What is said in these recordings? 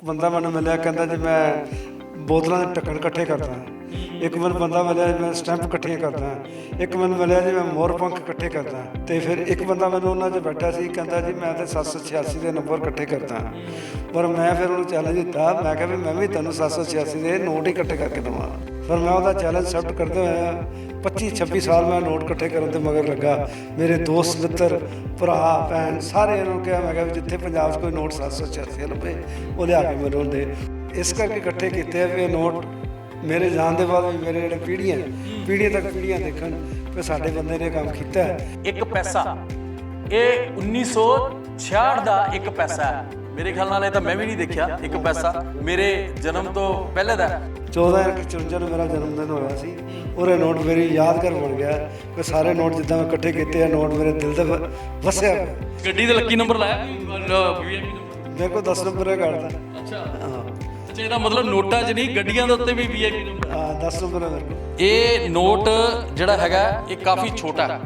ਬੰਦਾ ਮੈਨੂੰ ਮਿਲਿਆ, ਕਹਿੰਦਾ ਜੀ ਮੈਂ ਬੋਤਲਾਂ ਦੇ ਢੱਕਣ ਇਕੱਠੇ ਕਰਦਾ ਇੱਕ ਮੈਨੂੰ ਬੰਦਾ ਮਿਲਿਆ ਜੀ ਮੈਂ ਸਟੈਂਪ ਇਕੱਠੇ ਕਰਦਾ ਇੱਕ ਮੈਨੂੰ ਮਿਲਿਆ ਜੀ ਮੈਂ ਮੋਰ ਪੰਖ ਇਕੱਠੇ ਕਰਦਾ ਤੇ ਫਿਰ ਇੱਕ ਬੰਦਾ ਮੈਨੂੰ ਉਹਨਾਂ 'ਚ ਬੈਠਾ ਸੀ, ਕਹਿੰਦਾ ਜੀ ਮੈਂ ਤੇ 786 ਦੇ ਨੰਬਰ ਇਕੱਠੇ ਕਰਦਾ ਪਰ ਮੈਂ ਫਿਰ ਉਹਨੂੰ ਚੈਲੰਜ ਦਿੱਤਾ, ਮੈਂ ਕਿਹਾ ਵੀ ਮੈਂ ਵੀ ਤੁਹਾਨੂੰ 786 ਦੇ ਨੋਟ ਹੀ ਇਕੱਠੇ ਕਰਕੇ ਦਵਾਂ। ਪਰ ਮੈਂ ਉਹਦਾ ਚੈਲੰਜ ਐਕਸੈਪਟ ਕਰਦੇ ਹੋਇਆ 25 26 ਸਾਲ ਮੈਂ ਨੋਟ ਇਕੱਠੇ ਕਰਨ ਦੇ ਮਗਰ ਲੱਗਾ। ਮੇਰੇ ਦੋਸਤ, ਮਿੱਤਰ, ਭਰਾ, ਭੈਣ ਸਾਰੇ ਇਹਨਾਂ ਨੂੰ ਕਿਹਾ, ਮੈਂ ਕਿਹਾ ਵੀ ਜਿੱਥੇ ਪੰਜਾਬ 'ਚ ਕੋਈ ਨੋਟ 786 ਲੱਭੇ ਉਹ ਲਿਆ ਕੇ ਮੈਨੂੰ ਦੇ। ਇਸ ਕਰਕੇ ਇਕੱਠੇ ਕੀਤੇ ਆ ਵੀ ਇਹ ਨੋਟ ਮੇਰੇ ਜਾਣ ਦੇ ਬਾਅਦ ਵੀ ਮੇਰੇ ਜਿਹੜੇ ਪੀੜ੍ਹੀਆਂ ਪੀੜ੍ਹੀਆਂ ਤੱਕ ਪੀੜ੍ਹੀਆਂ ਦੇਖਣ ਕਿ ਸਾਡੇ ਬੰਦੇ ਨੇ ਕੰਮ ਕੀਤਾ ਹੈ। ਇੱਕ ਪੈਸਾ। ਇਹ 1966 ਦਾ ਇੱਕ ਪੈਸਾ ਹੈ। ਮੇਰੇ ਖਿਆਲ ਨਾਲ ਇਹ ਤਾਂ ਮੈਂ ਵੀ ਨਹੀਂ ਦੇਖਿਆ ਇੱਕ ਪੈਸਾ। ਮੇਰੇ ਜਨਮ ਤੋਂ ਪਹਿਲੇ ਦਾ ਹੈ। 14 54 ਨੂੰ ਮੇਰਾ ਜਨਮ ਦਿਨ ਹੋਇਆ ਸੀ। ਔਰ ਇਹ ਨੋਟ ਮੇਰੀ ਯਾਦਗਾਰ ਬਣ ਗਿਆ ਕਿ ਸਾਰੇ ਨੋਟ ਜਿੱਦਾਂ ਮੈਂ ਇਕੱਠੇ ਕੀਤੇ ਆ ਨੋਟ ਮੇਰੇ ਦਿਲ ਵ- ਵਸਿਆ ਗੱਡੀ ਦੇ ਲੱਕੀ ਨੰਬਰ ਲਾਇਆ? VIP number. ਮੇਰੇ ਕੋਲ 10 ਨੰਬਰ ਹੈ ਕਰਦਾ ਅੱਛਾ। ਹਾਂ। ਅੱਛਾ ਇਹਦਾ ਮਤਲਬ ਨੋਟਾਂ 'ਚ ਨਹੀਂ ਗੱਡੀਆਂ ਦੇ ਉੱਤੇ ਵੀ ਵੀਆਈਪੀ ਨੰਬਰ। ਹਾਂ 10 ਨੰਬਰ ਹੈ ਇਹ ਨੋਟ ਜਿਹੜਾ ਹੈਗਾ ਇਹ ਕਾਫੀ ਛੋਟਾ ਹੈ।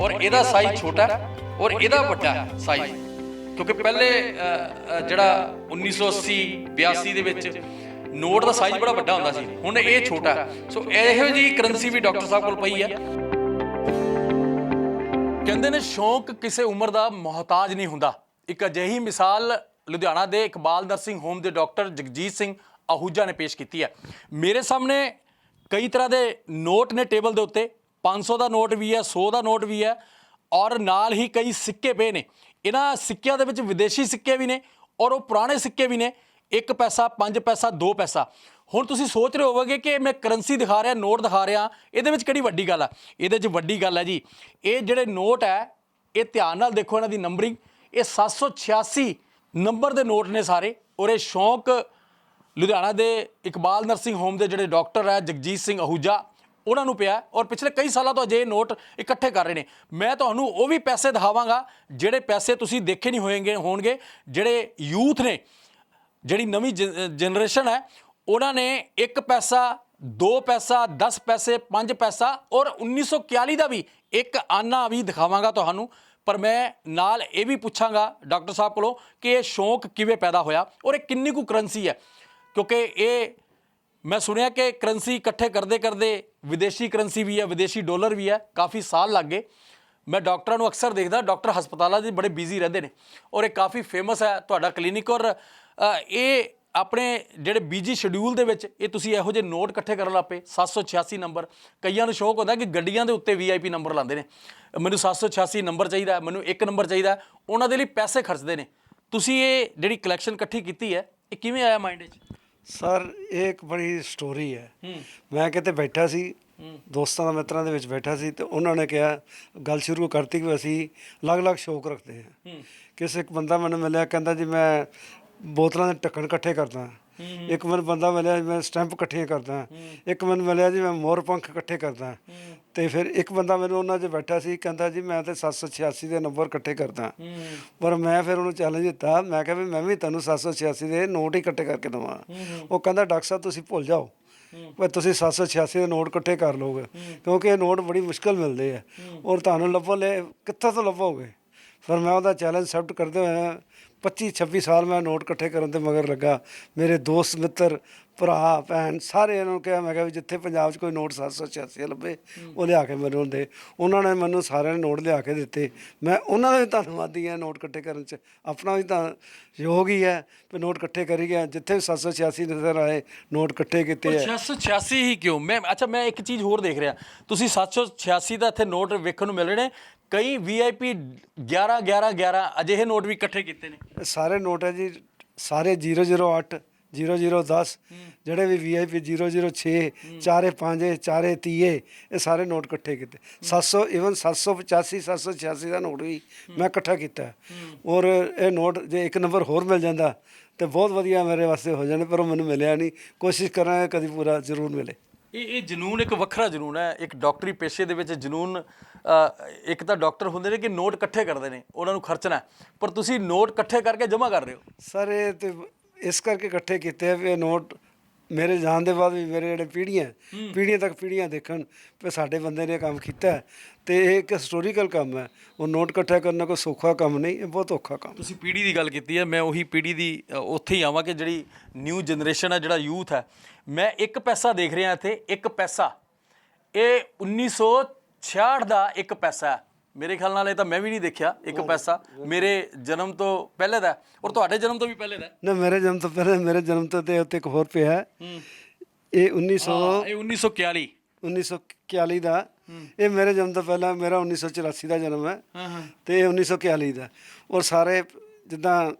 ਔਰ ਇਹਦਾ ਸਾਈਜ਼ ਛੋਟਾ ਹੈ ਔਰ ਇਹਦਾ ਵੱਡਾ ਸਾਈਜ਼ ਕਿਉਂਕਿ ਪਹਿਲੇ ਅ, ਅ, ਜਿਹੜਾ 1980 82 ਦੇ ਵਿੱਚ ਨੋਟ ਦਾ ਸਾਈਜ਼ ਬੜਾ ਵੱਡਾ ਹੁੰਦਾ ਸੀ ਹੁਣ ਇਹ ਛੋਟਾ ਸੋ ਇਹੋ ਜੀ ਕਰੰਸੀ ਵੀ ਡਾਕਟਰ ਸਾਹਿਬ ਕੋਲ ਪਈ ਹੈ। ਕਹਿੰਦੇ ਨੇ ਸ਼ੌਂਕ ਕਿਸੇ ਉਮਰ ਦਾ ਮੁਹਤਾਜ ਨਹੀਂ ਹੁੰਦਾ। ਇੱਕ ਅਜਿਹੀ ਮਿਸਾਲ ਲੁਧਿਆਣਾ ਦੇ ਇਕਬਾਲ ਨਰਸਿੰਗ ਹੋਮ ਦੇ ਡਾਕਟਰ ਜਗਜੀਤ ਸਿੰਘ ਆਹੂਜਾ ਨੇ ਪੇਸ਼ ਕੀਤੀ ਹੈ। ਮੇਰੇ ਸਾਹਮਣੇ ਕਈ ਤਰ੍ਹਾਂ ਦੇ ਨੋਟ ਨੇ ਟੇਬਲ ਦੇ ਉੱਤੇ। 500 ਦਾ ਨੋਟ ਵੀ ਹੈ 100 ਦਾ ਨੋਟ ਵੀ ਹੈ ਔਰ ਨਾਲ ਹੀ ਕਈ ਸਿੱਕੇ ਪਏ ਨੇ। ਇਹਨਾਂ ਸਿੱਕਿਆਂ ਦੇ ਵਿੱਚ ਵਿਦੇਸ਼ੀ ਸਿੱਕੇ ਵੀ ਨੇ ਔਰ ਉਹ ਪੁਰਾਣੇ ਸਿੱਕੇ ਵੀ ਨੇ। 1 ਪੈਸਾ 5 ਪੈਸਾ 2 ਪੈਸਾ। ਹੁਣ ਤੁਸੀਂ ਸੋਚ ਰਹੇ ਹੋਵੋਗੇ ਕਿ ਮੈਂ ਕਰੰਸੀ ਦਿਖਾ ਰਿਹਾ, ਨੋਟ ਦਿਖਾ ਰਿਹਾ, ਇਹਦੇ ਵਿੱਚ ਕਿਹੜੀ ਵੱਡੀ ਗੱਲ ਆ? ਇਹਦੇ 'ਚ ਵੱਡੀ ਗੱਲ ਹੈ ਜੀ, ਇਹ ਜਿਹੜੇ ਨੋਟ ਹੈ, ਇਹ ਧਿਆਨ ਨਾਲ ਦੇਖੋ ਇਹਨਾਂ ਦੀ ਨੰਬਰਿੰਗ। ਇਹ 786 ਨੰਬਰ ਦੇ ਨੋਟ ਨੇ ਸਾਰੇ ਔਰ ਇਹ ਸ਼ੌਂਕ ਲੁਧਿਆਣਾ ਦੇ ਇਕਬਾਲ ਨਰਸਿੰਗ ਹੋਮ ਦੇ ਜਿਹੜੇ ਡਾਕਟਰ ਹੈ, ਜਗਜੀਤ ਸਿੰਘ ਅਹੂਜਾ ਉਹਨਾਂ ਨੂੰ ਪਿਆ ਔਰ ਪਿਛਲੇ ਕਈ ਸਾਲਾਂ ਤੋਂ ਅਜੇ ਨੋਟ ਇਕੱਠੇ ਕਰ ਰਹੇ ਨੇ। ਮੈਂ ਤੁਹਾਨੂੰ ਉਹ ਵੀ ਪੈਸੇ ਦਿਖਾਵਾਂਗਾ ਜਿਹੜੇ ਪੈਸੇ ਤੁਸੀਂ ਦੇਖੇ ਨਹੀਂ ਹੋਣਗੇ ਹੋਣਗੇ, ਜਿਹੜੇ ਯੂਥ ਨੇ, ਜਿਹੜੀ ਨਵੀਂ ਜਨਰੇਸ਼ਨ ਹੈ, ਉਹਨਾਂ ਨੇ 1 ਪੈਸਾ 2 ਪੈਸਾ 10 ਪੈਸੇ 5 ਪੈਸਾ ਔਰ 1941 ਦਾ ਵੀ ਇੱਕ ਆਨਾ ਵੀ ਦਿਖਾਵਾਂਗਾ ਤੁਹਾਨੂੰ। ਪਰ ਮੈਂ ਨਾਲ ਇਹ ਵੀ ਪੁੱਛਾਂਗਾ ਡਾਕਟਰ ਸਾਹਿਬ ਕੋਲੋਂ ਕਿ ਇਹ ਸ਼ੌਂਕ ਕਿਵੇਂ ਪੈਦਾ ਹੋਇਆ ਔਰ ਇਹ ਕਿੰਨੀ ਕੁ ਕਰੰਸੀ ਹੈ। ਕਿਉਂਕਿ ਇਹ, ਮੈਂ ਸੁਣਿਆ ਕਿ ਕਰੰਸੀ ਇਕੱਠੇ ਕਰਦੇ ਕਰਦੇ ਵਿਦੇਸ਼ੀ ਕਰੰਸੀ ਵੀ ਹੈ, ਵਿਦੇਸ਼ੀ ਡਾਲਰ ਵੀ ਹੈ, ਕਾਫੀ ਸਾਲ ਲੱਗ ਗਏ। ਮੈਂ ਡਾਕਟਰਾਂ ਨੂੰ ਅਕਸਰ ਦੇਖਦਾ, ਡਾਕਟਰ ਹਸਪਤਾਲਾਂ ਦੇ ਬੜੇ ਬਿਜ਼ੀ ਰਹਿੰਦੇ ਨੇ ਔਰ ਇਹ ਕਾਫੀ ਫੇਮਸ ਹੈ ਤੁਹਾਡਾ ਕਲੀਨਿਕ ਔਰ ਇਹ ਆਪਣੇ ਜਿਹੜੇ ਬੀਜੀ ਸ਼ਡਿਊਲ ਦੇ ਵਿੱਚ ਇਹ ਤੁਸੀਂ ਇਹੋ ਜਿਹੇ ਨੋਟ ਇਕੱਠੇ ਕਰਨ ਲੱਪੇ 786 ਨੰਬਰ ਕਈਆਂ ਨੂੰ ਸ਼ੌਕ ਹੁੰਦਾ ਕਿ ਗੱਡੀਆਂ ਦੇ ਉੱਤੇ ਵੀਆਈਪੀ ਨੰਬਰ ਲਾਉਂਦੇ ਨੇ। ਮੈਨੂੰ 786 ਨੰਬਰ ਚਾਹੀਦਾ, ਮੈਨੂੰ ਇੱਕ ਨੰਬਰ ਚਾਹੀਦਾ, ਉਹਨਾਂ ਦੇ ਲਈ ਪੈਸੇ ਖਰਚਦੇ ਨੇ। ਤੁਸੀਂ ਇਹ ਜਿਹੜੀ ਕਲੈਕਸ਼ਨ ਇਕੱਠੀ ਕੀਤੀ ਹੈ, ਇਹ ਕਿਵੇਂ ਆਇਆ ਮਾਈਂਡ 'ਚ ਸਰ ਇਹ ਇੱਕ ਬੜੀ ਸਟੋਰੀ ਹੈ। ਮੈਂ ਕਿਤੇ ਬੈਠਾ ਸੀ ਦੋਸਤਾਂ ਦਾ ਮਿੱਤਰਾਂ ਦੇ ਵਿੱਚ ਬੈਠਾ ਸੀ ਤੇ ਉਹਨਾਂ ਨੇ ਕਿਹਾ ਗੱਲ ਸ਼ੁਰੂ ਕਰਤੀ ਕਿ ਅਸੀਂ ਅਲੱਗ-ਅਲੱਗ ਸ਼ੌਕ ਰੱਖਦੇ ਹਾਂ। ਕਿਸੇ ਇੱਕ ਬੰਦਾ ਮੈਨੂੰ ਮਿਲਿਆ ਕਹਿੰਦਾ ਜੀ ਮੈਂ ਬੋਤਲਾਂ ਦੇ ਢੱਕਣ ਇਕੱਠੇ ਕਰਦਾ। ਇੱਕ ਮੈਨੂੰ ਬੰਦਾ ਮਿਲਿਆ ਜੀ ਮੈਂ ਸਟੈਂਪ ਇਕੱਠੀਆਂ ਕਰਦਾ। ਇੱਕ ਮੈਨੂੰ ਮਿਲਿਆ ਜੀ ਮੈਂ ਮੋਰ ਪੰਖ ਇਕੱਠੇ ਕਰਦਾ। ਤੇ ਫਿਰ ਇੱਕ ਬੰਦਾ ਮੈਨੂੰ ਉਹਨਾਂ 'ਚ ਬੈਠਾ ਸੀ ਕਹਿੰਦਾ ਜੀ ਮੈਂ ਤੇ 786 ਦੇ ਨੰਬਰ ਇਕੱਠੇ ਕਰਦਾ। ਪਰ ਮੈਂ ਫਿਰ ਉਹਨੂੰ ਚੈਲੰਜ ਦਿੱਤਾ। ਮੈਂ ਕਿਹਾ ਵੀ ਮੈਂ ਵੀ ਤੁਹਾਨੂੰ 786 ਦੇ ਨੋਟ ਹੀ ਇਕੱਠੇ ਕਰਕੇ ਦਵਾਂ। ਉਹ ਕਹਿੰਦਾ ਡਾਕਟਰ ਸਾਹਿਬ ਤੁਸੀਂ ਭੁੱਲ ਜਾਓ। ਵੀ ਤੁਸੀਂ 786 ਦੇ ਨੋਟ ਇਕੱਠੇ ਕਰ ਲਓਗੇ। ਕਿਉਂਕਿ ਇਹ ਨੋਟ ਬੜੀ ਮੁਸ਼ਕਲ ਮਿਲਦੇ ਆ। ਔਰ ਤੁਹਾਨੂੰ ਲੱਭੋ ਲੈ ਕਿੱਥੋਂ ਤੋਂ ਲੱਭੋਗੇ? ਫਿਰ ਮੈਂ ਉਹਦਾ ਚੈਲੰਜ ਐਕਸੈਪਟ ਕਰਦੇ ਹੋਇਆ 25 26 ਸਾਲ ਮੈਂ ਨੋਟ ਇਕੱਠੇ ਕਰਨ ਦੇ ਮਗਰ ਲੱਗਾ। ਮੇਰੇ ਦੋਸਤ, ਮਿੱਤਰ, ਭਰਾ, ਭੈਣ ਸਾਰੇ ਇਹਨਾਂ ਨੂੰ ਕਿਹਾ, ਮੈਂ ਕਿਹਾ ਵੀ ਜਿੱਥੇ ਪੰਜਾਬ 'ਚ ਕੋਈ ਨੋਟ 786 ਲੱਭੇ ਉਹ ਲਿਆ ਕੇ ਮੈਨੂੰ ਦੇ। ਉਹਨਾਂ ਨੇ ਮੈਨੂੰ ਸਾਰਿਆਂ ਨੇ ਨੋਟ ਲਿਆ ਕੇ ਦਿੱਤੇ। ਮੈਂ ਉਹਨਾਂ ਦਾ ਵੀ ਧੰਨਵਾਦੀ ਹਾਂ ਨੋਟ ਇਕੱਠੇ ਕਰਨ 'ਚ। ਆਪਣਾ ਵੀ ਤਾਂ ਯੋਗ ਹੀ ਹੈ ਵੀ ਨੋਟ ਇਕੱਠੇ ਕਰੀ ਗਿਆ। ਜਿੱਥੇ ਵੀ 786 ਨਜ਼ਰ ਆਏ, ਨੋਟ ਇਕੱਠੇ ਕੀਤੇ ਹੈ। 686 ਹੀ ਕਿਉਂ? ਮੈਂ, ਅੱਛਾ, ਮੈਂ ਇੱਕ ਚੀਜ਼ ਹੋਰ ਦੇਖ ਰਿਹਾ। ਤੁਸੀਂ 786 ਦਾ ਇੱਥੇ ਨੋਟ ਵੇਖਣ ਨੂੰ ਮਿਲ ਰਹੇ ਨੇ। ਕਈ ਵੀਆਈਪੀ 11 11 11 ਅਜਿਹੇ ਨੋਟ ਵੀ ਇਕੱਠੇ ਕੀਤੇ ਨੇ। ਸਾਰੇ ਨੋਟ ਹੈ ਜੀ ਸਾਰੇ 008 0010 ਜਿਹੜੇ ਵੀ ਵੀਆਈਪੀ 006 ਚਾਰੇ ਪੰਜੇ ਚਾਰੇ ਤੀਏ ਇਹ ਸਾਰੇ ਨੋਟ ਇਕੱਠੇ ਕੀਤੇ। 700 ਇਵਨ 785 786 ਦਾ ਨੋਟ ਵੀ ਮੈਂ ਇਕੱਠਾ ਕੀਤਾ। ਔਰ ਇਹ ਨੋਟ ਜੇ ਇੱਕ ਨੰਬਰ ਹੋਰ ਮਿਲ ਜਾਂਦਾ ਤੇ ਬਹੁਤ ਵਧੀਆ ਮੇਰੇ ਵਾਸਤੇ ਹੋ ਜਾਣੇ ਪਰ ਉਹ ਮੈਨੂੰ ਮਿਲਿਆ ਨਹੀਂ। ਕੋਸ਼ਿਸ਼ ਕਰਾਂਗੇ ਕਦੀ ਪੂਰਾ ਜ਼ਰੂਰ ਮਿਲੇ। ਇਹ ਇਹ ਜਨੂਨ ਇੱਕ ਵੱਖਰਾ ਜਨੂਨ ਹੈ ਇੱਕ ਡਾਕਟਰੀ ਪੇਸ਼ੇ ਦੇ ਵਿੱਚ ਜਨੂਨ ਇੱਕ ਤਾਂ ਡਾਕਟਰ ਹੁੰਦੇ ਨੇ ਕਿ ਨੋਟ ਇਕੱਠੇ ਕਰਦੇ ਨੇ ਉਹਨਾਂ ਨੂੰ ਖਰਚਣਾ। ਪਰ ਤੁਸੀਂ ਨੋਟ ਇਕੱਠੇ ਕਰਕੇ ਜਮ੍ਹਾਂ ਕਰ ਰਹੇ ਹੋ? ਸਰ ਇਹ ਤੇ ਇਸ ਕਰਕੇ ਇਕੱਠੇ ਕੀਤੇ ਆ ਵੀ ਇਹ ਨੋਟ ਮੇਰੇ ਜਾਣ ਦੇ ਬਾਅਦ ਵੀ ਮੇਰੇ ਜਿਹੜੇ ਪੀੜ੍ਹੀਆਂ ਪੀੜ੍ਹੀਆਂ ਤੱਕ ਪੀੜ੍ਹੀਆਂ ਦੇਖਣ ਵੀ ਸਾਡੇ ਬੰਦੇ ਨੇ ਇਹ ਕੰਮ ਕੀਤਾ ਹੈ। ਤੇ ਇਹ ਇੱਕ ਹਿਸਟੋਰੀਕਲ ਕੰਮ ਹੈ। ਉਹ ਨੋਟ ਇਕੱਠਾ ਕਰਨਾ ਕੋਈ ਸੌਖਾ ਕੰਮ ਨਹੀਂ ਇਹ ਬਹੁਤ ਔਖਾ ਕੰਮ ਤੁਸੀਂ ਪੀੜ੍ਹੀ ਦੀ ਗੱਲ ਕੀਤੀ ਹੈ ਮੈਂ ਉਹੀ ਪੀੜ੍ਹੀ ਦੀ ਅ, ਉੱਥੇ ਹੀ ਆਵਾਂ ਕਿ ਜਿਹੜੀ ਨਿਊ ਜਨਰੇਸ਼ਨ ਹੈ ਜਿਹੜਾ ਯੂਥ ਹੈ। ਮੈਂ ਇੱਕ ਪੈਸਾ ਦੇਖ ਰਿਹਾ ਇੱਥੇ ਇੱਕ ਪੈਸਾ। ਇਹ 1966 ਦਾ ਇੱਕ ਪੈਸਾ ਹੈ। ਮੇਰੇ ਖਿਆਲ ਨਾਲ ਇਹ ਤਾਂ ਮੈਂ ਵੀ ਨਹੀਂ ਦੇਖਿਆ ਇੱਕ ਪੈਸਾ। ਮੇਰੇ ਜਨਮ ਤੋਂ ਪਹਿਲੇ ਦਾ ਹੈ, ਔਰ ਤੁਹਾਡੇ ਜਨਮ ਤੋਂ ਵੀ ਪਹਿਲੇ ਦਾ ਹੈ। ਨਾ ਮੇਰੇ ਜਨਮ ਤੋਂ ਪਹਿਲੇ ਮੇਰੇ ਜਨਮ ਤੋਂ ਤੇ ਉੱਤੇ ਇੱਕ ਹੋਰ ਪਿਆ ਹੈ। ਇਹ 1900 ਹਾਂ, ਇਹ 1941 1941 ਦਾ। ਇਹ ਮੇਰੇ ਜਨਮ ਤੋਂ ਪਹਿਲਾਂ ਮੇਰਾ 1984 ਦਾ ਜਨਮ ਹੈ। ਹਾਂ ਹਾਂ। ਤੇ ਇਹ 1941 ਦਾ ਔਰ ਸਾਰੇ ਜਿੱਦਾਂ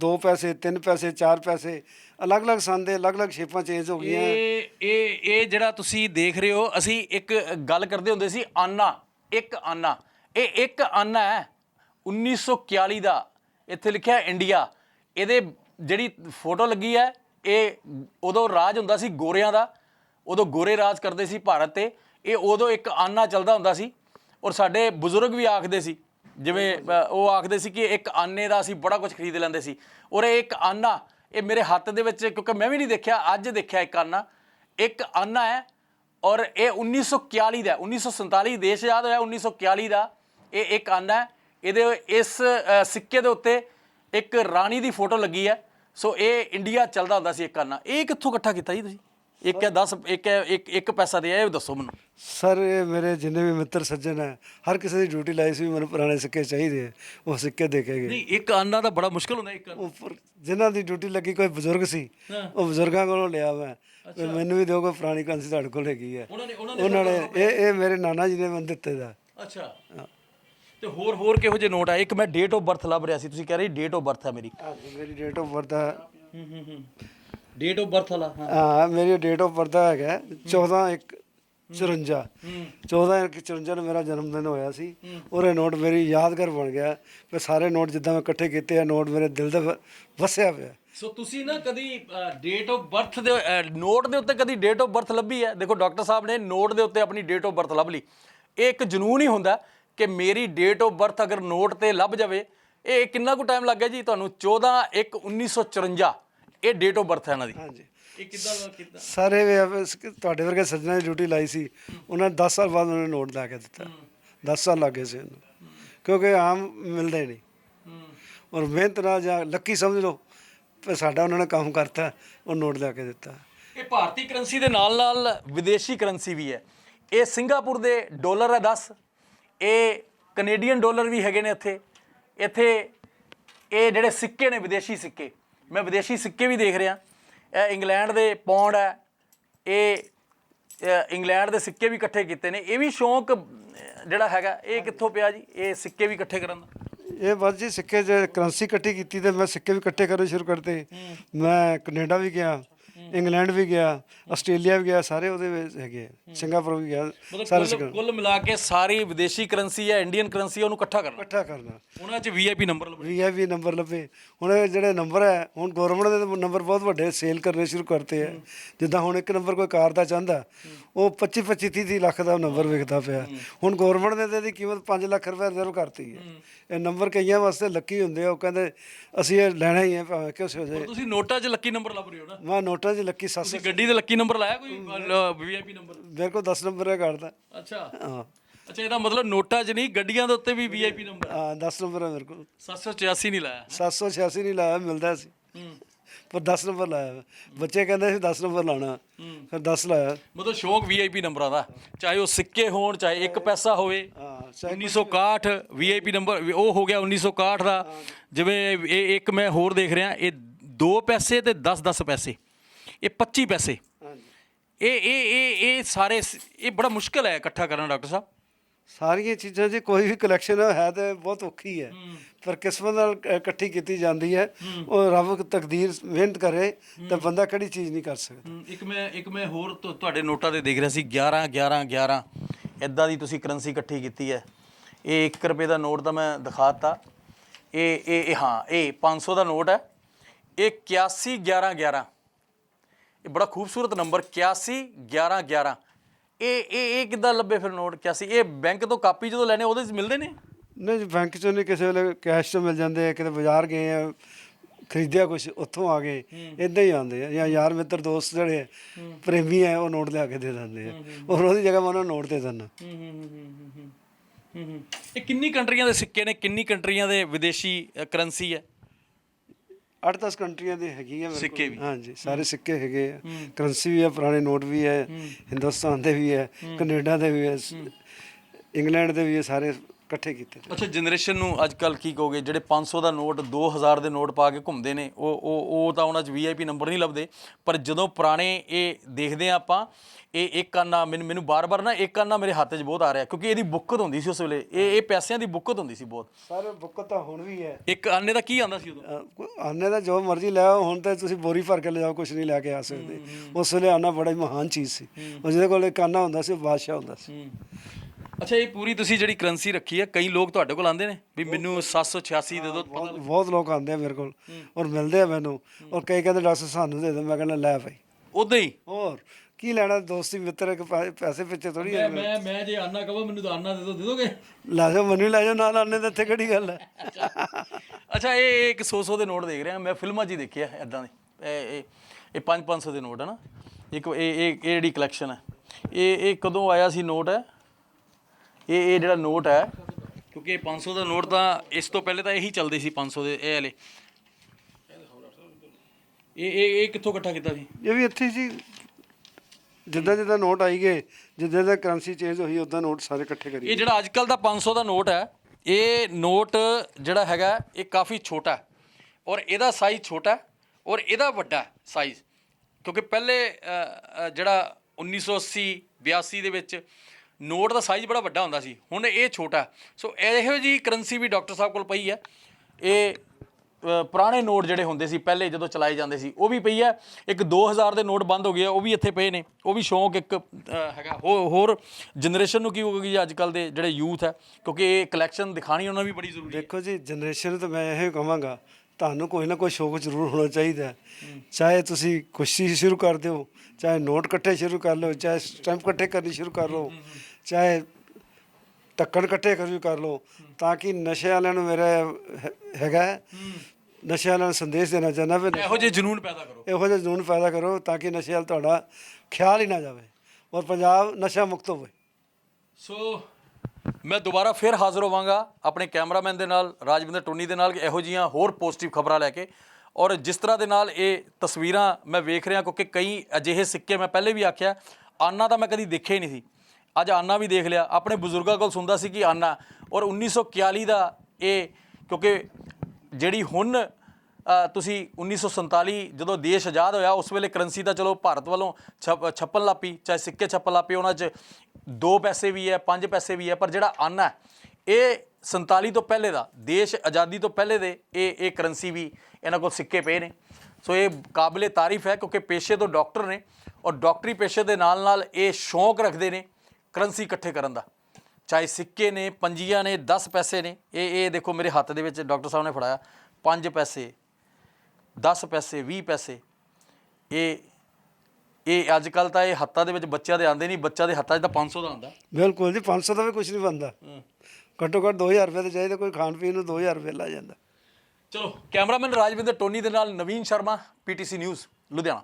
2 ਪੈਸੇ 3 ਪੈਸੇ 4 ਪੈਸੇ, ਅਲੱਗ-ਅਲੱਗ ਸੰਨ ਦੇ ਅਲੱਗ-ਅਲੱਗ ਸ਼ੇਪਾਂ ਚੇਂਜ ਹੋ ਗਈਆਂ। ਇਹ ਇਹ ਇਹ ਜਿਹੜਾ ਤੁਸੀਂ ਦੇਖ ਰਹੇ ਹੋ, ਅਸੀਂ ਇੱਕ ਗੱਲ ਕਰਦੇ ਹੁੰਦੇ ਸੀ, ਆਨਾ, ਇੱਕ ਆਨਾ। ਇਹ ਇੱਕ ਆਨਾ ਹੈ 1941 ਦਾ। ਇੱਥੇ ਲਿਖਿਆ ਇੰਡੀਆ। ਇਹਦੇ ਜਿਹੜੀ ਫੋਟੋ ਲੱਗੀ ਹੈ, ਇਹ ਉਦੋਂ ਰਾਜ ਹੁੰਦਾ ਸੀ ਗੋਰਿਆਂ ਦਾ। ਉਦੋਂ ਗੋਰੇ ਰਾਜ ਕਰਦੇ ਸੀ ਭਾਰਤ ਤੇ। ਇਹ ਉਦੋਂ ਇੱਕ ਆਨਾ ਚੱਲਦਾ ਹੁੰਦਾ ਸੀ। ਔਰ ਸਾਡੇ ਬਜ਼ੁਰਗ ਵੀ ਆਖਦੇ ਸੀ ਜਿਵੇਂ ਅ, ਉਹ ਆਖਦੇ ਸੀ ਕਿ ਇੱਕ ਆਨੇ ਦਾ ਅਸੀਂ ਬੜਾ ਕੁਝ ਖਰੀਦ ਲੈਂਦੇ ਸੀ। ਔਰ ਇਹ ਇੱਕ ਆਨਾ ਇਹ ਮੇਰੇ ਹੱਥ ਦੇ ਵਿੱਚ ਕਿਉਂਕਿ ਮੈਂ ਵੀ ਨਹੀਂ ਦੇਖਿਆ ਅੱਜ ਦੇਖਿਆ ਇੱਕ ਆਨਾ। ਇੱਕ ਆਨਾ ਹੈ ਔਰ ਇਹ 1941 ਦਾ ਹੈ। 1947 ਦੇਸ਼ ਆਜ਼ਾਦ ਹੋਇਆ 1941 ਦਾ। ਇਹ ਇੱਕ ਆਨਾ ਹੈ ਇਹਦੇ ਇਸ ਅ, ਸਿੱਕੇ ਦੇ ਉੱਤੇ ਇੱਕ ਰਾਣੀ ਦੀ ਫੋਟੋ ਲੱਗੀ ਹੈ। ਸੋ ਇਹ ਇੰਡੀਆ ਚੱਲਦਾ ਹੁੰਦਾ ਸੀ ਇੱਕ ਆਨਾ। ਇਹ ਕਿੱਥੋਂ ਇਕੱਠਾ ਕੀਤਾ ਜੀ ਤੁਸੀਂ? ਇੱਕ ਹੈ 10 ਇੱਕ ਹੈ ਇੱਕ ਇੱਕ ਪੈਸਾ ਦੇ ਇਹ ਦੱਸੋ ਮੈਨੂੰ। ਸਰ ਇਹ ਮੇਰੇ ਜਿੰਨੇ ਵੀ ਮਿੱਤਰ ਸੱਜਣ ਹੈ ਹਰ ਕਿਸੇ ਦੀ ਡਿਊਟੀ ਲਾਈ ਸੀ ਵੀ ਮੈਨੂੰ ਪੁਰਾਣੇ ਸਿੱਕੇ ਚਾਹੀਦੇ ਉਹ ਸਿੱਕੇ ਦੇ ਕੇ ਗਏ। ਨਹੀਂ ਇੱਕ ਆਨਾ ਤਾਂ ਬੜਾ ਮੁਸ਼ਕਲ ਹੁੰਦਾ ਇੱਕ। ਉੱਪਰ ਜਿਨ੍ਹਾਂ ਦੀ ਡਿਊਟੀ ਲੱਗੀ ਕੋਈ ਬਜ਼ੁਰਗ ਸੀ ਉਹ ਬਜ਼ੁਰਗਾਂ ਕੋਲੋਂ ਲਿਆ ਮੈਂ। ਵੀ ਮੈਨੂੰ ਵੀ ਦਿਓ ਕੋਈ ਪੁਰਾਣੀ ਕਰੰਸੀ ਤੁਹਾਡੇ ਕੋਲ ਹੈਗੀ ਹੈ। ਉਹਨਾਂ ਨੇ ਇਹ ਇਹ ਮੇਰੇ ਨਾਨਾ ਜੀ ਨੇ ਮੈਨੂੰ ਦਿੱਤੇ ਦਾ। ਅੱਛਾ। ਤੇ ਹੋਰ ਹੋਰ ਕਿਹੋ ਜਿਹੇ ਨੋਟ ਆ? ਇੱਕ ਮੈਂ ਡੇਟ ਆਫ ਬਰਥ ਲੱਭ ਰਿਹਾ ਸੀ ਤੁਸੀਂ ਕਹਿ ਰਹੇ ਡੇਟ ਆਫ ਬਰਥ ਹੈ ਮੇਰੀ। ਮੇਰੀ ਡੇਟ ਆਫ ਬਰਥ ਹੈ ਹੂੰ ਹੂੰ ਹੂੰ। ਡੇਟ ਆਫ ਬਰਥ ਵਾਲਾ ਹਾਂ। ਮੇਰੀ ਡੇਟ ਆਫ ਬਰਥ ਹੈਗਾ 14 1 54 14 ਇੱਕ 54 ਨੂੰ ਮੇਰਾ ਜਨਮ ਦਿਨ ਹੋਇਆ ਸੀ। ਔਰ ਇਹ ਨੋਟ ਮੇਰੀ ਯਾਦਗਾਰ ਬਣ ਗਿਆ। ਕਿ ਸਾਰੇ ਨੋਟ ਜਿੱਦਾਂ ਮੈਂ ਇਕੱਠੇ ਕੀਤੇ ਆ ਨੋਟ ਮੇਰੇ ਦਿਲ ਦੇ ਵਸਿਆ ਪਿਆ। ਸੋ ਤੁਸੀਂ ਨਾ ਕਦੀ ਡੇਟ ਆਫ ਬਰਥ ਦੇ ਨੋਟ ਦੇ ਉੱਤੇ ਕਦੀ ਡੇਟ ਆਫ ਬਰਥ ਲੱਭੀ ਹੈ? ਦੇਖੋ ਡਾਕਟਰ ਸਾਹਿਬ ਨੇ ਨੋਟ ਦੇ ਉੱਤੇ ਆਪਣੀ ਡੇਟ ਆਫ ਬਰਥ ਲੱਭ ਲਈ। ਇਹ ਇੱਕ ਜਨੂਨ ਹੀ ਹੁੰਦਾ ਕਿ ਮੇਰੀ ਡੇਟ ਆਫ ਬਰਥ ਅਗਰ ਨੋਟ ਤੇ ਲੱਭ ਜਾਵੇ ਇਹ ਕਿੰਨਾ ਕੁ ਟਾਈਮ ਲੱਗ ਗਿਆ ਜੀ? ਤੁਹਾਨੂੰ 14 1 1954 ਇਹ ਡੇਟ ਆਫ ਬਰਥ ਹੈ ਇਹਨਾਂ ਦੀ। ਹਾਂਜੀ। ਇਹ ਕਿੱਦਾਂ ਕਿੱਦਾਂ? ਸਾਰੇ ਤੁਹਾਡੇ ਵਰਗੇ ਸੱਜਣਾ ਦੀ ਡਿਊਟੀ ਲਾਈ ਸੀ। ਉਹਨਾਂ ਨੇ 10 ਸਾਲ ਬਾਅਦ ਉਹਨਾਂ ਨੇ ਨੋਟ ਲਾ ਕੇ ਦਿੱਤਾ। 10 ਸਾਲ ਲੱਗੇ ਸੀ ਉਹਨੂੰ ਕਿਉਂਕਿ ਆਮ ਮਿਲਦੇ ਨਹੀਂ। ਔਰ ਮਿਹਨਤ ਨਾਲ ਜਾਂ ਲੱਕੀ ਸਮਝ ਲਓ ਪਰ ਸਾਡਾ ਉਹਨਾਂ ਨੇ ਕੰਮ ਕਰਤਾ ਉਹ ਨੋਟ ਲਿਆ ਕੇ ਦਿੱਤਾ। ਇਹ ਭਾਰਤੀ ਕਰੰਸੀ ਦੇ ਨਾਲ ਨਾਲ ਵਿਦੇਸ਼ੀ ਕਰੰਸੀ ਵੀ ਹੈ। ਇਹ ਸਿੰਗਾਪੁਰ ਦੇ ਡਾਲਰ ਹੈ 10 ਇਹ ਕੈਨੇਡੀਅਨ ਡਾਲਰ ਵੀ ਹੈਗੇ ਨੇ ਇੱਥੇ। ਇੱਥੇ ਇਹ ਜਿਹੜੇ ਸਿੱਕੇ ਨੇ ਵਿਦੇਸ਼ੀ ਸਿੱਕੇ ਮੈਂ ਵਿਦੇਸ਼ੀ ਸਿੱਕੇ ਵੀ ਦੇਖ ਰਿਹਾ। ਇਹ ਇੰਗਲੈਂਡ ਦੇ ਪੌਂਡ ਹੈ। ਇਹ ਇੰਗਲੈਂਡ ਦੇ ਸਿੱਕੇ ਵੀ ਇਕੱਠੇ ਕੀਤੇ ਨੇ। ਇਹ ਵੀ ਸ਼ੌਂਕ ਜਿਹੜਾ ਹੈਗਾ ਇਹ ਕਿੱਥੋਂ ਪਿਆ ਜੀ? ਇਹ ਸਿੱਕੇ ਵੀ ਇਕੱਠੇ ਕਰਨ ਦਾ। ਇਹ ਬਸ ਜੀ ਸਿੱਕੇ ਜੇ ਕਰੰਸੀ ਇਕੱਠੀ ਕੀਤੀ ਤੇ ਮੈਂ ਸਿੱਕੇ ਵੀ ਇਕੱਠੇ ਕਰਨੇ ਸ਼ੁਰੂ ਕਰਤੇ। ਮੈਂ ਕੈਨੇਡਾ ਵੀ ਗਿਆ। ਇੰਗਲੈਂਡ ਵੀ ਗਿਆ ਆਸਟ੍ਰੇਲੀਆ ਵੀ ਗਿਆ ਸਾਰੇ ਉਹਦੇ ਵਿੱਚ ਹੈਗੇ ਆ। ਸਿੰਗਾਪੁਰ ਵੀ ਗਿਆ ਸਾਰੇ ਮਤਲਬ ਕੁੱਲ- ਕੁੱਲ ਮਿਲਾ ਕੇ ਸਾਰੀ ਵਿਦੇਸ਼ੀ ਕਰੰਸੀ ਹੈ ਇੰਡੀਅਨ ਕਰੰਸੀ ਉਹਨੂੰ ਇਕੱਠਾ ਕਰਨਾ। ਇਕੱਠਾ ਕਰਨਾ। ਉਹਨਾਂ 'ਚ ਵੀਆਈਪੀ ਨੰਬਰ ਲੱਭਣੇ। ਵੀਆਈਪੀ ਨੰਬਰ ਲੱਭੇ। ਹੁਣ ਇਹ ਜਿਹੜੇ ਨੰਬਰ ਹੈ ਹੁਣ ਗਵਰਨਮੈਂਟ ਦੇ ਨੰਬਰ ਬਹੁਤ ਵੱਡੇ ਸੇਲ ਕਰਨੇ ਸ਼ੁਰੂ ਕਰਤੇ ਆ। ਜਿੱਦਾਂ ਹੁਣ ਇੱਕ ਨੰਬਰ ਕੋਈ ਕਾਰ ਦਾ ਚਾਹੁੰਦਾ ਉਹ 25 25 30 30 ਲੱਖ ਦਾ ਨੰਬਰ ਵਿਕਦਾ ਪਿਆ। ਹੁਣ ਗਵਰਨਮੈਂਟ ਨੇ ਤੇ ਇਹਦੀ ਕੀਮਤ 5 ਲੱਖ ਰੁਪਏ ਰਿਜ਼ਰਵ ਕਰਤੀ ਹੈ। ਇਹ ਨੰਬਰ ਕਈਆਂ ਵਾਸਤੇ ਲੱਕੀ ਹੁੰਦੇ ਆ ਉਹ ਕਹਿੰਦੇ ਅਸੀਂ ਇਹ ਲੈਣਾ ਹੀ ਹੈ ਭਾਵੇਂ ਕਿਉਂ ਹੋ ਜਾਏ ਤੁਸੀਂ ਨੋਟਾਂ 'ਚ ਲੱਕੀ ਨੰਬਰ ਲੱਭ ਰਹੇ ਹੋ ਨਾ? ਮੈਂ ਨੋਟਾਂ 'ਚ ਲੱਕੀ ਸੱਸ ਤੁਸੀਂ ਗੱਡੀ ਦੇ ਲੱਕੀ ਨੰਬਰ ਲਾਇਆ ਕੋਈ? VIP number? ਮੇਰੇ ਕੋਲ 10 ਨੰਬਰ ਹੈ ਕਰਦਾ ਅੱਛਾ। ਹਾਂ। ਅੱਛਾ ਇਹਦਾ ਮਤਲਬ ਨੋਟਾਂ 'ਚ ਨਹੀਂ ਗੱਡੀਆਂ ਦੇ ਉੱਤੇ ਵੀ ਵੀਆਈਪੀ ਨੰਬਰ ਹਾਂ? 10 ਨੰਬਰ ਹੈ ਮੇਰੇ ਕੋਲ। 786 ਨਹੀਂ ਲਾਇਆ? 786 ਨਹੀਂ ਲਾਇਆ ਮਿਲਦਾ ਸੀ। ਹੂੰ। ਪਰ 10 ਨੰਬਰ ਲਾਇਆ ਬੱਚੇ ਕਹਿੰਦੇ ਸੀ 10 ਨੰਬਰ ਲਾਣਾ ਫਿਰ 10 ਲਾਇਆ। ਮਤਲਬ ਸ਼ੌਕ ਵੀਆਈਪੀ ਨੰਬਰਾਂ ਦਾ। ਚਾਹੇ ਉਹ ਸਿੱਕੇ ਹੋਣ ਚਾਹੇ ਇੱਕ ਪੈਸਾ ਹੋਵੇ। 1961 ਵੀਆਈਪੀ ਨੰਬਰ ਉਹ ਹੋ ਗਿਆ 1961 ਦਾ। ਜਿਵੇਂ ਇਹ ਇੱਕ ਮੈਂ ਹੋਰ ਦੇਖ ਰਿਹਾ ਇਹ 2 ਪੈਸੇ ਤੇ 10 10 ਪੈਸੇ। ਇਹ 25 ਪੈਸੇ। ਇਹ ਇਹ ਇਹ ਇਹ ਸਾਰੇ ਇਹ ਬੜਾ ਮੁਸ਼ਕਲ ਹੈ ਇਕੱਠਾ ਕਰਨਾ ਡਾਕਟਰ ਸਾਹਿਬ। ਸਾਰੀਆਂ ਚੀਜ਼ਾਂ ਦੀ ਕੋਈ ਵੀ ਕਲੈਕਸ਼ਨ ਹੈ ਤੇ ਬਹੁਤ ਔਖੀ ਹੈ। ਪਰ ਕਿਸਮਤ ਨਾਲ ਇਕੱਠੀ ਕੀਤੀ ਜਾਂਦੀ ਹੈ। ਉਹ ਰੱਬ ਤਕਦੀਰ ਮਿਹਨਤ ਕਰੇ ਤਾਂ ਬੰਦਾ ਕਿਹੜੀ ਚੀਜ਼ ਨਹੀਂ ਕਰ ਸਕਦਾ। ਇੱਕ ਮੈਂ ਇੱਕ ਮੈਂ ਹੋਰ ਤੁਹਾਡੇ ਨੋਟਾਂ ਤੇ ਦੇਖ ਰਿਹਾ ਸੀ 11 11 11 ਇਦਾਂ ਦੀ ਤੁਸੀਂ ਕਰੰਸੀ ਇਕੱਠੀ ਕੀਤੀ ਹੈ। ਇਹ 1 ਰੁਪਏ ਦਾ ਨੋਟ ਤਾਂ ਮੈਂ ਦਿਖਾਤਾ। ਇਹ ਇਹ ਇਹ ਹਾਂ, ਇਹ 500 ਦਾ ਨੋਟ ਹੈ। ਇਹ 81 11 11 ਇਹ ਬੜਾ ਖੂਬਸੂਰਤ ਨੰਬਰ 81 11 11 ਇਹ ਇਹ ਇਹ ਕਿੱਦਾਂ ਲੱਭੇ ਫਿਰ ਨੋਟ 81 ਇਹ ਬੈਂਕ ਤੋਂ ਕਾਪੀ ਜਦੋਂ ਲੈਣੇ, ਉਹਦੇ 'ਚ ਮਿਲਦੇ ਨੇ? ਨਹੀਂ ਬੈਂਕ ਚੋਂ ਨਹੀਂ ਕਿਸੇ ਵੇਲੇ ਕੈਸ਼ 'ਚੋਂ ਮਿਲ ਜਾਂਦੇ ਆ, ਕਿਤੇ ਬਾਜ਼ਾਰ ਗਏ ਆ। ਖਰੀਦਿਆ ਕੁਝ ਉੱਥੋਂ ਆ ਗਏ ਇਦਾਂ ਹੀ ਆਉਂਦੇ ਆ। ਜਾਂ ਯਾਰ ਮਿੱਤਰ ਦੋਸਤ ਜਿਹੜੇ ਪ੍ਰੇਮੀ ਆ ਉਹ ਨੋਟ ਲਿਆ ਕੇ ਦੇ ਦਿੰਦੇ ਆ। ਔਰ ਉਹਦੀ ਜਗ੍ਹਾ ਮੈਂ ਉਹਨਾਂ ਨੂੰ ਨੋਟ ਦੇ ਦਿੰਦਾ। ਇਹ ਕਿੰਨੀ ਕੰਟਰੀਆਂ ਦੇ ਸਿੱਕੇ ਨੇ? ਕਿੰਨੀ ਕੰਟਰੀਆਂ ਦੇ ਵਿਦੇਸ਼ੀ ਕਰੰਸੀ ਹੈ? 8-10 ਕੰਟਰੀਆਂ ਦੇ ਹੈਗੀ ਆ ਮੇਰੇ ਸਿੱਕੇ ਕੋਲ। ਵੀ। ਹਾਂਜੀ ਸਾਰੇ ਸਿੱਕੇ ਹੈਗੇ ਆ। ਕਰੰਸੀ ਵੀ ਆ ਪੁਰਾਣੇ ਨੋਟ ਵੀ ਹੈ। ਹਿੰਦੁਸਤਾਨ ਦੇ ਵੀ ਹੈ। ਕੈਨੇਡਾ ਦੇ ਵੀ ਹੈ। ਇੰਗਲੈਂਡ ਦੇ ਵੀ ਹੈ ਸਾਰੇ ਇਕੱਠੇ ਕੀਤੇ ਅੱਛਾ ਜਨਰੇਸ਼ਨ ਨੂੰ ਅੱਜ ਕੱਲ ਕੀ ਕਹੋਗੇ? ਜਿਹੜੇ 500 ਦਾ ਨੋਟ 2000 ਦੇ ਨੋਟ ਪਾ ਕੇ ਘੁੰਮਦੇ ਨੇ ਉਹ ਉਹ ਉਹ ਤਾਂ ਉਹਨਾਂ 'ਚ ਵੀਆਈਪੀ ਨੰਬਰ ਨਹੀਂ ਲੱਭਦੇ। ਪਰ ਜਦੋਂ ਪੁਰਾਣੇ ਇਹ ਦੇਖਦੇ ਆ ਆਪਾਂ ਇਹ ਇੱਕ ਆਨਾ ਮੈਨੂੰ ਮੈਨੂੰ ਬਾਰ-ਬਾਰ ਨਾ ਇੱਕ ਆਨਾ ਮੇਰੇ ਹੱਥ 'ਚ ਬਹੁਤ ਆ ਰਿਹਾ ਕਿਉਂਕਿ ਇਹਦੀ ਬੁੱਕਤ ਹੁੰਦੀ ਸੀ ਉਸ ਵੇਲੇ। ਇਹ ਇਹ ਪੈਸਿਆਂ ਦੀ ਬੁੱਕਤ ਹੁੰਦੀ ਸੀ ਬਹੁਤ। ਸਾਰੇ ਬੁੱਕ ਤਾਂ ਹੁਣ ਵੀ ਹੈ। ਇੱਕ ਆਨੇ ਦਾ ਕੀ ਆਂਦਾ ਸੀ ਉਦੋਂ? ਆਨੇ ਦਾ ਜੋ ਮਰਜ਼ੀ ਲੈ ਆਓ ਹੁਣ ਤਾਂ ਤੁਸੀਂ ਬੋਰੀ ਭਰ ਕੇ ਲੈ ਜਾਓ ਕੁਝ ਨਹੀਂ ਲੈ ਕੇ ਆ ਸਕਦੇ। ਉਸ ਵੇਲੇ ਆਨਾ ਬੜਾ ਹੀ ਮਹਾਨ ਚੀਜ਼ ਸੀ। ਉਹ ਜਿਹਦੇ ਕੋਲ ਇੱਕ ਆਨਾ ਹੁੰਦਾ ਸੀ ਉਹ ਬਾਦਸ਼ਾਹ ਹੁੰਦਾ ਸੀ। ਅੱਛਾ ਇਹ ਪੂਰੀ ਤੁਸੀਂ ਜਿਹੜੀ ਕਰੰਸੀ ਰੱਖੀ ਹੈ ਕਈ ਲੋਕ ਤੁਹਾਡੇ ਕੋਲ ਆਂਦੇ ਨੇ? ਵੀ ਮੈਨੂੰ 786 ਦੇ ਦਿਓ ਬਹੁਤ ਬਹੁਤ ਲੋਕ ਆਉਂਦੇ ਆ ਮੇਰੇ ਕੋਲ ਔਰ ਮਿਲਦੇ ਆ ਮੈਨੂੰ। ਔਰ ਕਈ ਕਹਿੰਦੇ ਡਾਕਟਰ ਸਾਨੂੰ ਦੇ ਦਿਓ। ਮੈਂ ਕਹਿੰਦਾ ਲੈ ਭਾਈ। ਉਦਾਂ ਹੀ? ਹੋਰ ਕੀ ਲੈਣਾ? ਦੋਸਤੀ ਮਿੱਤਰ ਕੇ ਪੈ- ਪੈਸੇ ਪਿੱਛੇ ਥੋੜੀ ਮੈਂ ਮੈਂ ਮੈਂ ਜੇ ਆਨਾ ਕਹਾਂ ਮੈਨੂੰ ਤਾਂ ਆਨਾ ਦੇ ਦਿਓ ਦੇ ਦੋਗੇ? ਲੈ ਜਾਓ ਮੈਨੂੰ ਲੈ ਜਾਓ ਨਾਲ ਆਨੇ ਦੇ ਇੱਥੇ ਕਿਹੜੀ ਗੱਲ ਹੈ? ਅੱਛਾ ਇਹ ਇੱਕ 100 100 ਦੇ ਨੋਟ ਦੇਖ ਰਿਹਾ ਮੈਂ ਫਿਲਮਾਂ 'ਚ ਹੀ ਦੇਖਿਆ ਇਦਾਂ ਦੇ। ਇਹ ਇਹ ਇਹ 5 500 ਦੇ ਨੋਟ ਹੈ ਨਾ। ਇੱਕ ਇਹ ਇਹ ਜਿਹੜੀ ਕਲੈਕਸ਼ਨ ਹੈ ਇਹ ਇਹ ਕਦੋਂ ਆਇਆ ਸੀ ਨੋਟ? ਹੈ ਇਹ ਇਹ ਜਿਹੜਾ ਨੋਟ ਹੈ। ਕਿਉਂਕਿ ਇਹ 500 ਦਾ ਨੋਟ ਤਾਂ ਇਸ ਤੋਂ ਪਹਿਲੇ ਤਾਂ ਇਹੀ ਚੱਲਦੇ ਸੀ 500 ਦੇ ਇਹ ਵਾਲੇ। ਇਹ ਇਹ ਇਹ ਕਿੱਥੋਂ ਇਕੱਠਾ ਕੀਤਾ ਸੀ? ਇਹ ਵੀ ਇੱਥੇ ਸੀ। ਜਿੱਦਾਂ ਜਿੱਦਾਂ ਨੋਟ ਆਈ ਗਏ ਜਿੱਦਾਂ ਜਿੱਦਾਂ ਕਰੰਸੀ ਚੇਂਜ ਹੋਈ ਉਦਾਂ ਨੋਟ ਸਾਰੇ ਇਕੱਠੇ ਕਰੀ ਇਹ ਜਿਹੜਾ ਅੱਜ ਕੱਲ ਦਾ 500 ਦਾ ਨੋਟ ਹੈ ਇਹ ਨੋਟ ਜਿਹੜਾ ਹੈਗਾ ਇਹ ਕਾਫੀ ਛੋਟਾ ਹੈ। ਔਰ ਇਹਦਾ ਸਾਈਜ਼ ਛੋਟਾ ਹੈ ਔਰ ਇਹਦਾ ਵੱਡਾ ਸਾਈਜ਼ ਕਿਉਂਕਿ ਪਹਿਲੇ ਜਿਹੜਾ 1980 82 ਦੇ ਵਿੱਚ ਨੋਟ ਦਾ ਸਾਈਜ਼ ਬੜਾ ਵੱਡਾ ਹੁੰਦਾ ਸੀ ਹੁਣ ਇਹ ਛੋਟਾ ਸੋ ਇਹੋ ਜੀ ਕਰੰਸੀ ਵੀ ਡਾਕਟਰ ਸਾਹਿਬ ਕੋਲ ਪਈ ਹੈ। ਇਹ ਪੁਰਾਣੇ ਨੋਟ ਜਿਹੜੇ ਹੁੰਦੇ ਸੀ ਪਹਿਲੇ ਜਦੋਂ ਚਲਾਏ ਜਾਂਦੇ ਸੀ ਉਹ ਵੀ ਪਈ ਹੈ। ਇੱਕ 2000 ਦੇ ਨੋਟ ਬੰਦ ਹੋ ਗਏ ਆ, ਉਹ ਵੀ ਇੱਥੇ ਪਏ ਨੇ। ਉਹ ਵੀ ਸ਼ੌਂਕ ਇੱਕ ਹੈਗਾ। ਹੋ- ਹੋਰ ਜਨਰੇਸ਼ਨ ਨੂੰ ਕੀ ਹੋਊਗੀ ਅੱਜ ਕੱਲ ਦੇ ਜਿਹੜੇ ਯੂਥ ਹੈ? ਕਿਉਂਕਿ ਇਹ ਕਲੈਕਸ਼ਨ ਦਿਖਾਣੀ ਉਹਨਾਂ ਵੀ ਬੜੀ ਜ਼ਰੂਰੀ ਹੈ। ਦੇਖੋ ਜੀ ਜਨਰੇਸ਼ਨ ਤਾਂ ਮੈਂ ਇਹ ਕਹਾਂਗਾ ਤੁਹਾਨੂੰ ਕੋਈ ਨਾ ਕੋਈ ਸ਼ੌਕ ਜ਼ਰੂਰ ਹੋਣਾ ਚਾਹੀਦਾ ਚਾਹੇ ਤੁਸੀਂ ਕੁਸ਼ਤੀ ਸ਼ੁਰੂ ਕਰ ਦਿਓ ਚਾਹੇ ਨੋਟ ਇਕੱਠੇ ਸ਼ੁਰੂ ਕਰ ਲਓ ਚਾਹੇ ਸਟੈਂਪ ਇਕੱਠੇ ਕਰਨੀ ਸ਼ੁਰੂ ਕਰ ਲਓ। ਚਾਹੇ ਟੱਕਣ ਇਕੱਠੇ ਕਰੀ ਕਰ ਲਓ ਤਾਂ ਕਿ ਨਸ਼ੇ ਵਾਲਿਆਂ ਨੂੰ ਮੇਰਾ ਹੈਗਾ ਨਸ਼ੇ ਵਾਲਿਆਂ ਨੂੰ ਸੰਦੇਸ਼ ਦੇਣਾ ਚਾਹੁੰਦਾ ਵੀ ਇਹੋ ਜਿਹੇ ਜਨੂਨ ਪੈਦਾ ਕਰੋ। ਇਹੋ ਜਿਹਾ ਜਨੂਨ ਪੈਦਾ ਕਰੋ ਤਾਂ ਕਿ ਨਸ਼ੇ ਵੱਲ ਤੁਹਾਡਾ ਖਿਆਲ ਹੀ ਨਾ ਜਾਵੇ ਔਰ ਪੰਜਾਬ ਨਸ਼ਾ ਮੁਕਤ ਹੋਵੇ। ਸੋ ਮੈਂ ਦੁਬਾਰਾ ਫਿਰ ਹਾਜ਼ਰ ਹੋਵਾਂਗਾ ਆਪਣੇ ਕੈਮਰਾਮੈਨ ਦੇ ਨਾਲ ਰਾਜਵਿੰਦਰ ਟੋਨੀ ਦੇ ਨਾਲ ਇਹੋ ਜੀਆਂ ਹੋਰ ਪੋਜ਼ਿਟਿਵ ਖਬਰਾਂ ਲੈ ਕੇ। ਔਰ ਜਿਸ ਤਰ੍ਹਾਂ ਦੇ ਨਾਲ ਇਹ ਤਸਵੀਰਾਂ ਮੈਂ ਵੇਖ ਰਿਹਾ ਕਿਉਂਕਿ ਕਈ ਅਜਿਹੇ ਸਿੱਕੇ ਮੈਂ ਪਹਿਲੇ ਵੀ ਆਖਿਆ ਆਨਾ ਤਾਂ ਮੈਂ ਕਦੀ ਦੇਖਿਆ ਹੀ ਨਹੀਂ ਸੀ। ਅੱਜ ਆਨਾ ਵੀ ਦੇਖ ਲਿਆ। ਆਪਣੇ ਬਜ਼ੁਰਗਾਂ ਕੋਲ ਸੁਣਦਾ ਸੀ ਕਿ ਆਨਾ। ਔਰ 1941 ਦਾ ਇਹ ਕਿਉਂਕਿ ਜਿਹੜੀ ਹੁਣ ਅ, ਤੁਸੀਂ 1947 ਜਦੋਂ ਦੇਸ਼ ਆਜ਼ਾਦ ਹੋਇਆ ਉਸ ਵੇਲੇ ਕਰੰਸੀ ਦਾ ਚਲੋ ਭਾਰਤ ਵੱਲੋਂ ਛਪ- ਛਪਣ ਲੱਪੀ ਚਾਹੇ ਸਿੱਕੇ ਛਪਣ ਲੱਪੇ ਉਹਨਾਂ 'ਚ 2 ਪੈਸੇ ਵੀ ਹੈ 5 ਪੈਸੇ ਵੀ ਹੈ ਪਰ ਜਿਹੜਾ ਆਨਾ ਇਹ 47 ਤੋਂ ਪਹਿਲੇ ਦਾ ਦੇਸ਼ ਆਜ਼ਾਦੀ ਤੋਂ ਪਹਿਲੇ ਦੇ ਇਹ ਇਹ ਕਰੰਸੀ ਵੀ ਇਹਨਾਂ ਕੋਲ ਸਿੱਕੇ ਪਏ ਨੇ। ਸੋ ਇਹ ਕਾਬਲੇ ਤਾਰੀਫ ਹੈ ਕਿਉਂਕਿ ਪੇਸ਼ੇ ਤੋਂ ਡਾਕਟਰ ਨੇ ਔਰ ਡਾਕਟਰੀ ਪੇਸ਼ੇ ਦੇ ਨਾਲ ਨਾਲ ਇਹ ਸ਼ੌਂਕ ਰੱਖਦੇ ਨੇ ਕਰੰਸੀ ਇਕੱਠੇ ਕਰਨ ਦਾ। ਚਾਹੇ ਸਿੱਕੇ ਨੇ ਪੰਜੀਆਂ ਨੇ 10 ਪੈਸੇ ਨੇ। ਇਹ ਇਹ ਦੇਖੋ ਮੇਰੇ ਹੱਥ ਦੇ ਵਿੱਚ ਡਾਕਟਰ ਸਾਹਿਬ ਨੇ ਫੜਾਇਆ। 5 ਪੈਸੇ 10 ਪੈਸੇ 20 ਪੈਸੇ। ਇਹ ਇਹ ਅੱਜ ਕੱਲ ਤਾਂ ਇਹ ਹੱਥਾਂ ਦੇ ਵਿੱਚ ਬੱਚਿਆਂ ਦੇ ਆਉਂਦੇ ਨਹੀਂ। ਬੱਚਾ ਦੇ ਹੱਥਾਂ 'ਚ ਤਾਂ 500 ਦਾ ਆਉਂਦਾ। ਬਿਲਕੁਲ ਜੀ 500 ਦਾ ਵੀ ਕੁਝ ਨਹੀਂ ਬੰਦਾ ਘੱਟੋ ਘੱਟ 2000 ਰੁਪਏ ਤੇ ਚਾਹੀਦਾ। ਕੋਈ ਖਾਣ ਪੀਣ ਨੂੰ 2000 ਰੁਪਏ ਲਾ ਜਾਂਦਾ। ਚਲੋ ਕੈਮਰਾਮੈਨ ਰਾਜਵਿੰਦਰ ਟੋਨੀ ਦੇ ਨਾਲ ਨਵੀਨ ਸ਼ਰਮਾ ਪੀਟੀਸੀ ਨਿਊਜ਼ ਲੁਧਿਆਣਾ।